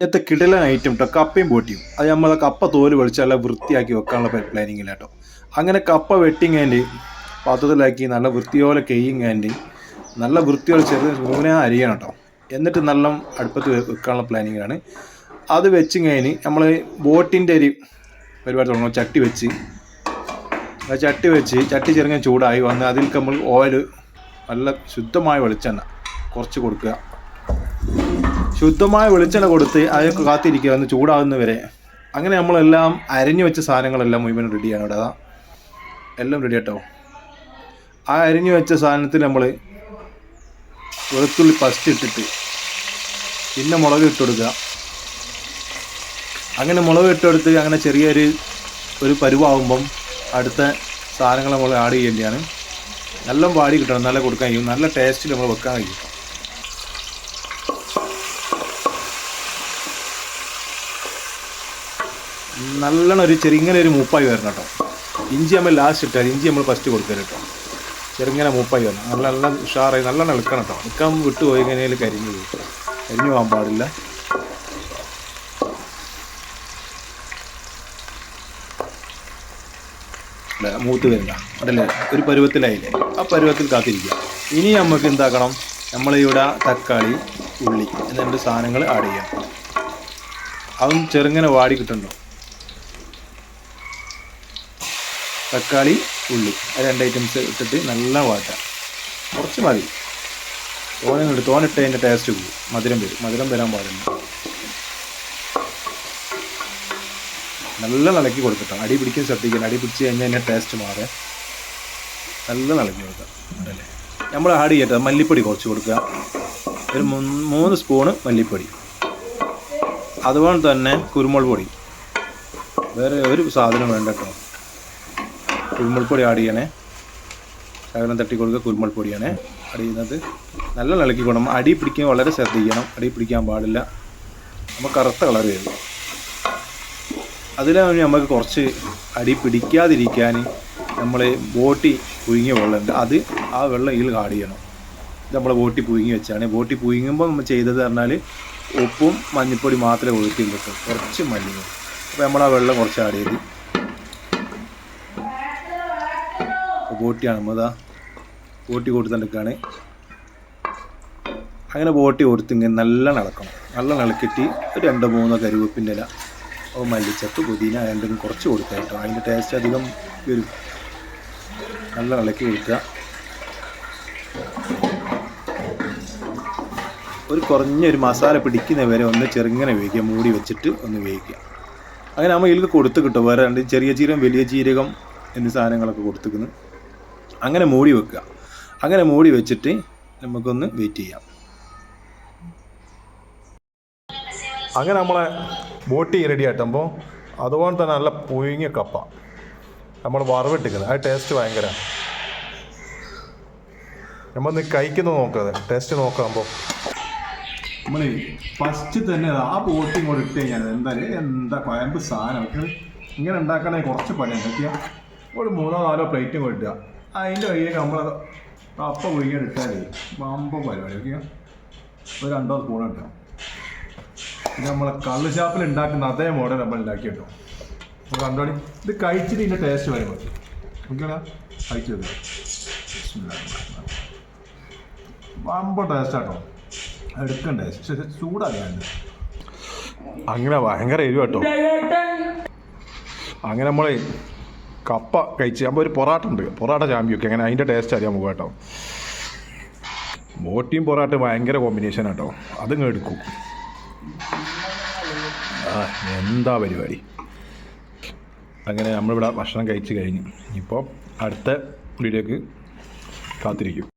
ഇന്നത്തെ കിടലൻ ഐറ്റം കേട്ടോ കപ്പയും ബോട്ടിയും അത് നമ്മൾ കപ്പ തോൽ പൊളിച്ച് നല്ല വൃത്തിയാക്കി വെക്കാനുള്ള പ്ലാനിങ്ങില്ല കേട്ടോ അങ്ങനെ കപ്പ വെട്ടിങ്ങാന്റെ പാത്രത്തിലാക്കി നല്ല വൃത്തിയോലെ കെയ്യിങ്ങാന്റെ നല്ല വൃത്തിയോടെ ചെറിയ സൂന അരിയണം കേട്ടോ എന്നിട്ട് നല്ല അടുപ്പത്ത് വെക്കാനുള്ള പ്ലാനിങ്ങാണ് അത് വെച്ച് കഴിഞ്ഞ് നമ്മൾ ബോട്ടിന്റെ ഒരു പരിപാടി തുടങ്ങും. ചട്ടി വെച്ച്. ആ ചട്ടി വെച്ച് ചട്ടി ചെറുങ്ങനെ ചൂടായി വന്ന് അതിൽ നമ്മൾ ഓയിൽ നല്ല ശുദ്ധമായ വെളിച്ചെണ്ണ കുറച്ച് കൊടുക്കുക. ശുദ്ധമായ വെളിച്ചെണ്ണ കൊടുത്ത് അതൊക്കെ കാത്തിരിക്കുക ഒന്ന് ചൂടാകുന്നവരെ. അങ്ങനെ നമ്മളെല്ലാം അരിഞ്ഞു വെച്ച സാധനങ്ങളെല്ലാം മുഴുവൻ റെഡിയാണ് ഇവിടെ. അതാ എല്ലാം റെഡി കേട്ടോ ആ അരിഞ്ഞു വെച്ച സാധനത്തിൽ നമ്മൾ വെളുത്തുള്ളി ഫസ്റ്റ് ഇട്ടിട്ട് പിന്നെ മുളക് ഇട്ട് കൊടുക്കുക. അങ്ങനെ മുളക് ഇട്ടെടുത്ത് അങ്ങനെ ചെറിയൊരു ഒരു പരുവാകുമ്പം അടുത്ത സാധനങ്ങൾ നമ്മൾ ആഡ് ചെയ്യേണ്ടതാണ്. നല്ല വാടി കിട്ടണം നല്ല കൊടുക്കാൻ കഴിയും നല്ല ടേസ്റ്റിൽ നമ്മൾ വെക്കാൻ കഴിയും. നല്ലോണം ഒരു ചെറുങ്ങനെ ഒരു മൂപ്പായി വരണം കേട്ടോ. ഇഞ്ചി നമ്മൾ ലാസ്റ്റ് ഇട്ടാൽ ഇഞ്ചി നമ്മൾ ഫസ്റ്റ് കൊടുക്കരുത് കേട്ടോ. ചെറുങ്ങനെ മൂപ്പായി വരണം. നല്ല നല്ല ഉഷാറായി നല്ലോണം ഇളക്കണം കേട്ടോ. ഇളക്കാൻ വിട്ടു പോയി കഴിഞ്ഞാൽ കരിഞ്ഞു പോകും കരിഞ്ഞു പോകാൻ പാടില്ല. മൂത്ത് വരില്ല അതല്ലേ? ഒരു പരുവത്തിലായില്ലേ? ആ പരുവത്തിൽ കാത്തിരിക്കുക. ഇനി നമുക്ക് എന്താക്കണം? നമ്മളിവിടെ തക്കാളി ഉള്ളി എന്ന രണ്ട് സാധനങ്ങൾ ആഡ് ചെയ്യണം അതും ചെറുങ്ങനെ വാടി കിട്ടണ്ടോ? തക്കാളി ഉള്ളി. ആ രണ്ട് ഐറ്റംസ് ഇട്ടിട്ട് നല്ല വാട്ടാം. കുറച്ച് മതി. തോനെന്നിട്ട് തോനിട്ട് അതിന്റെ ടേസ്റ്റ് പോകും മധുരം വരും. മധുരം വരാൻ പാടില്ല. നല്ല ഇളക്കി കൊടുക്കട്ടോ അടി പിടിക്കാൻ ശ്രദ്ധിക്കണം. അടി പിടിച്ച് കഴിഞ്ഞാൽ അതിന്റെ ടേസ്റ്റ് മാറേ. നല്ല ഇളക്കി കൊടുക്കാം. അല്ലേ നമ്മൾ ആഡ് ചെയ്യട്ടെ. മല്ലിപ്പൊടി കുറച്ച് കൊടുക്കുക. ഒരു മൂന്ന് സ്പൂണ് മല്ലിപ്പൊടി. അതുപോലെ തന്നെ കുരുമുളക് പൊടി. വേറെ ഒരു സാധനം വേണ്ട കേട്ടോ. കുരുമുളക് പൊടി ആഡ് ചെയ്യണേ. ശകലം തട്ടി കൊടുക്കുക കുരുമുളക് പൊടിയാണ്. ആഡ് ചെയ്യുന്നത് നല്ല ഇളക്കി കൊടുക്കണം. അടി പിടിക്കാൻ വളരെ ശ്രദ്ധിക്കണം. അടി പിടിക്കാൻ പാടില്ല. നമുക്ക് കറുത്ത കളർ വരും. അതിലാണ് നമുക്ക് കുറച്ച് അടി പിടിക്കാതിരിക്കാൻ നമ്മൾ ബോട്ടി പുഴുങ്ങിയ വെള്ളമുണ്ട്. അത് ആ വെള്ളം ഇതിൽ ആഡ് ചെയ്യണം. ഇത് നമ്മൾ ബോട്ടി പുഴുങ്ങി വെച്ചാണ്. ബോട്ടി പുഴുങ്ങുമ്പോൾ നമ്മൾ ചെയ്തത് പറഞ്ഞാൽ ഉപ്പും മഞ്ഞൾപ്പൊടി മാത്രമേ ഒഴുക്കി കിട്ടും കുറച്ച് മല്ലിയും അപ്പോൾ നമ്മൾ ആ വെള്ളം കുറച്ച് ആഡ് ചെയ്ത് അപ്പോൾ ബോട്ടിയാണ്. നമ്മതാ ബോട്ടി കൊടുത്തിട്ടാണ് അങ്ങനെ ബോട്ടി കൊടുത്ത് ഇങ്ങനെ നല്ല ഇളക്കണം. നല്ല ഇളക്കിയിട്ട് ഒരു രണ്ടോ മൂന്നോ കരുവേപ്പിന്റെ ഇല. ഓ മല്ലിച്ചപ്പ് പുതിന രണ്ടും കുറച്ച് കൊടുക്കുക കേട്ടോ. അതിന്റെ ടേസ്റ്റ് അധികം വരും. നല്ല ഇളക്കി കൊടുക്കുക. ഒരു കുറഞ്ഞൊരു മസാല പിടിക്കുന്ന വരെ ഒന്ന് ചെറുങ്ങനെ വേവിക്കുക. മൂടി വെച്ചിട്ട് ഒന്ന് വേവിക്കുക. അങ്ങനെ നമ്മൾ ഇതിൽ കൊടുത്ത് കിട്ടും. വേറെ രണ്ട് ചെറിയ ജീരകം വലിയ ജീരകം എന്നീ സാധനങ്ങളൊക്കെ കൊടുത്തിക്കുന്നു അങ്ങനെ മൂടി വെക്കുക. അങ്ങനെ മൂടി വെച്ചിട്ട് നമുക്കൊന്ന് വെയിറ്റ് ചെയ്യാം. അങ്ങനെ നമ്മളെ ബോട്ടി റെഡി ആട്ടുമ്പോൾ അതുപോലെ തന്നെ നല്ല പുഴുങ്ങിയ കപ്പ നമ്മൾ വറവിട്ടിക്കുന്നത് അത് ടേസ്റ്റ് ഭയങ്കര. നമ്മൾ നമ്മളൊന്ന് കഴിക്കുന്നത് നോക്കാതെ ടേസ്റ്റ് നോക്കാകുമ്പോൾ നമ്മൾ ഫസ്റ്റ് തന്നെ ആ ബോട്ടി ഇങ്ങോട്ട് ഇട്ട് കഴിഞ്ഞാൽ എന്തായാലും എന്താ പയമ്പ് സാധനം? ഇങ്ങനെ ഉണ്ടാക്കണമെങ്കിൽ കുറച്ച് പണിയാണ് ഒരു മൂന്നോ നാലോ പ്ലേറ്റും ഇട്ടുക അതിന്റെ വഴിയൊക്കെ നമ്മൾ അപ്പം പുഴുങ്ങിയിട്ട് ഇട്ടാൽ വമ്പ പരിപാടി ഓക്കെ ഒരു രണ്ടോ സ്പൂൺ ഇട്ടാൽ ഇത് നമ്മളെ കള്ള് ഷാപ്പിൽ ഉണ്ടാക്കുന്ന അതേ മോഡൽ നമ്മൾ ഉണ്ടാക്കി കേട്ടോ. അപ്പോൾ കണ്ടോടി ഇത് കഴിച്ചിട്ട് ഇതിന്റെ ടേസ്റ്റ് വരും ഓക്കെ കഴിച്ചു വമ്പ ടേസ്റ്റ് ആട്ടോ. എടുക്കണ്ടേ? ചൂടാകാണ്ട് അങ്ങനെ ഭയങ്കര എരിവ് കേട്ടോ. അങ്ങനെ നമ്മൾ കപ്പ കഴിച്ച് അപ്പോൾ ഒരു പൊറാട്ട ഉണ്ട് പൊറാട്ട ചാമ്പിയൊക്കെ അങ്ങനെ അതിന്റെ ടേസ്റ്റ് അറിയാൻ പോകും കേട്ടോ? ബോട്ടിയും പൊറാട്ട ഭയങ്കര കോമ്പിനേഷൻ കേട്ടോ അതിങ്ങ് എടുക്കും. ആ എന്താ പരിപാടി? അങ്ങനെ നമ്മളിവിടെ ഭക്ഷണം കഴിച്ച് കഴിഞ്ഞു. ഇപ്പോൾ അടുത്ത വീഡിയോക്ക് കാത്തിരിക്കും.